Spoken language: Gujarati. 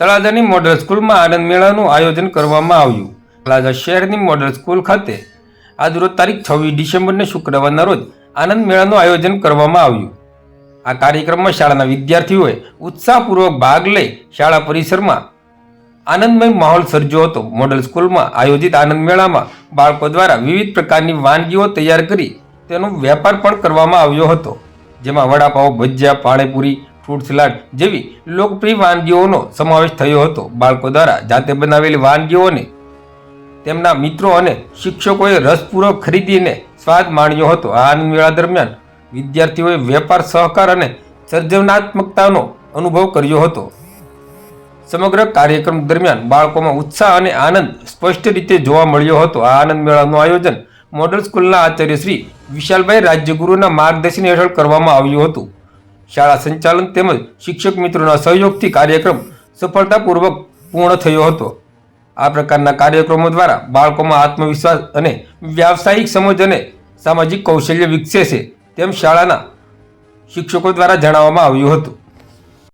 તળાજાની મોડલ સ્કૂલમાં આનંદ મેળાનું આયોજન કરવામાં આવ્યું. તળાજા શહેરની મોડલ સ્કૂલ ખાતે આજરોજ તારીખ છવ્વીસ ડિસેમ્બરને શુક્રવારના રોજ આનંદ મેળાનું આયોજન કરવામાં આવ્યું. આ કાર્યક્રમમાં શાળાના વિદ્યાર્થીઓએ ઉત્સાહપૂર્વક ભાગ લઈ શાળા પરિસરમાં આનંદમય માહોલ સર્જ્યો હતો. મોડલ સ્કૂલમાં આયોજિત આનંદ મેળામાં બાળકો દ્વારા વિવિધ પ્રકારની વાનગીઓ તૈયાર કરી તેનો વેપાર પણ કરવામાં આવ્યો હતો. જેમાં વડાપાઉં ભજીયા, પાણીપુરી ફ્રૂટ સલાડ જેવી લોકપ્રિય વાનગીઓનો સમાવેશ થયો હતો. બાળકો દ્વારા જાતે બનાવેલી વાનગીઓને તેમના મિત્રો અને શિક્ષકોએ રસપૂર્વક ખરીદીને સ્વાદ માણ્યો હતો. આ આનંદ મેળા દરમિયાન વિદ્યાર્થીઓએ વેપાર, સહકાર અને સર્જનાત્મકતાનો અનુભવ કર્યો હતો. સમગ્ર કાર્યક્રમ દરમિયાન બાળકોમાં ઉત્સાહ અને આનંદ સ્પષ્ટ રીતે જોવા મળ્યો હતો. આ આનંદ મેળાનું આયોજન મોડલ સ્કૂલના આચાર્ય શ્રી વિશાલભાઈ રાજ્યગુરુના માર્ગદર્શન હેઠળ કરવામાં આવ્યું હતું. શાળા સંચાલન તેમજ શિક્ષક મિત્રોના સહયોગથી કાર્યક્રમ સફળતાપૂર્વક પૂર્ણ થયો હતો. આ પ્રકારના કાર્યક્રમો દ્વારા બાળકોમાં આત્મવિશ્વાસ અને વ્યાવસાયિક સમજ અને સામાજિક કૌશલ્ય વિકસે છે તેમ શાળાના શિક્ષકો દ્વારા જણાવવામાં આવ્યું હતું.